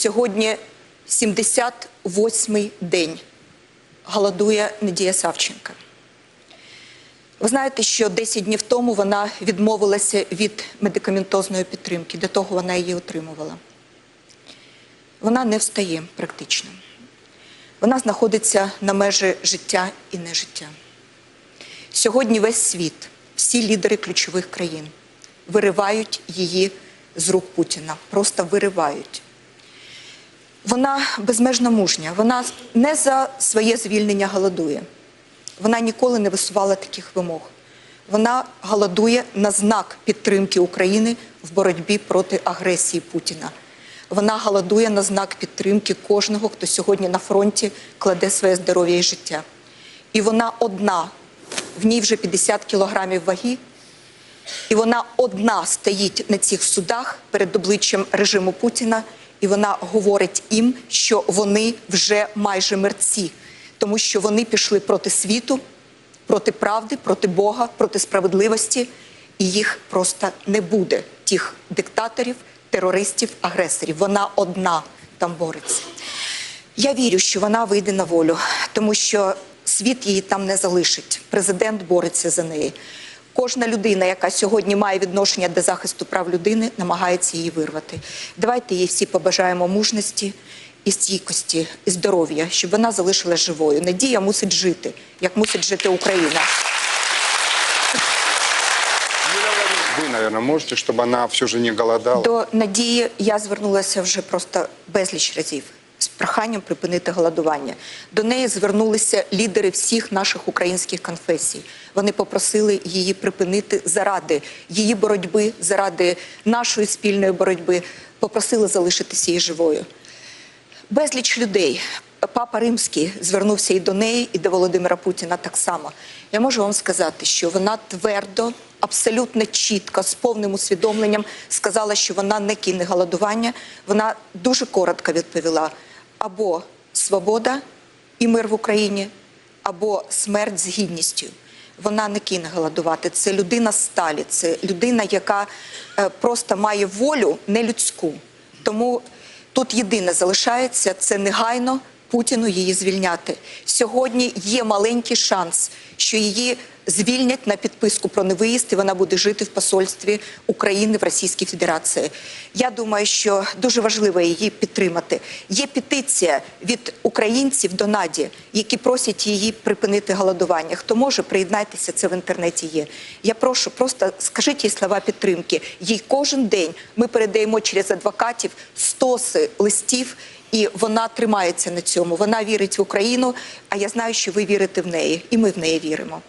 Сьогодні 78-й день голодує Надія Савченка. Ви знаєте, що 10 днів тому вона відмовилася від медикаментозної підтримки, до того вона її отримувала. Вона не встає практично. Вона знаходиться на межі життя і нежиття. Сьогодні весь світ, всі лідери ключових країн виривають її з рук Путіна, просто виривають. Вона безмежно мужня. Вона не за своє звільнення голодує. Вона ніколи не висувала таких вимог. Вона голодує на знак підтримки України в боротьбі проти агресії Путіна. Вона голодує на знак підтримки кожного, хто сьогодні на фронті кладе своє здоров'я і життя. І вона одна, в ній вже 50 кілограмів ваги, і вона одна стоїть на цих судах перед обличчям режиму Путіна, і вона говорить їм, що вони вже майже мерці, тому що вони пішли проти світу, проти правди, проти Бога, проти справедливості, і їх просто не буде, тих диктаторів, терористів, агресорів. Вона одна там бореться. Я вірю, що вона вийде на волю, тому що світ її там не залишить. Президент бореться за неї. Кожна людина, яка сьогодні має відношення до захисту прав людини, намагається її вирвати. Давайте їй всі побажаємо мужності і стійкості, і здоров'я, щоб вона залишилась живою. Надія мусить жити, як мусить жити Україна. Вы, наверное, можете, чтобы она все же не голодала. До Надії я звернулася вже просто безліч разів проханням припинити голодування. До неї звернулися лідери всіх наших українських конфесій. Вони попросили її припинити заради її боротьби, заради нашої спільної боротьби. Попросили залишитися її живою. Безліч людей. Папа Римський звернувся і до неї, і до Володимира Путіна так само. Я можу вам сказати, що вона твердо, абсолютно чітко, з повним усвідомленням сказала, що вона не кине голодування. Вона дуже коротко відповіла: або свобода і мир в Україні, або смерть з гідністю. Вона не кине голодувати. Це людина сталі, це людина, яка е, просто має волю нелюдську. Тому Тут єдине залишається це негайно Путіну її звільняти. Сьогодні є маленький шанс, що її звільнять на підписку про невиїзд, і вона буде жити в посольстві України в Російській Федерації. Я думаю, що дуже важливо її підтримати. Є петиція від українців до Наді, які просять її припинити голодування. Хто може, приєднайтеся, це в інтернеті є. Я прошу, просто скажіть їй слова підтримки. Їй кожен день ми передаємо через адвокатів стоси листів. І вона тримається на цьому. Вона вірить в Україну. А я знаю, що ви вірите в неї, і ми в неї віримо.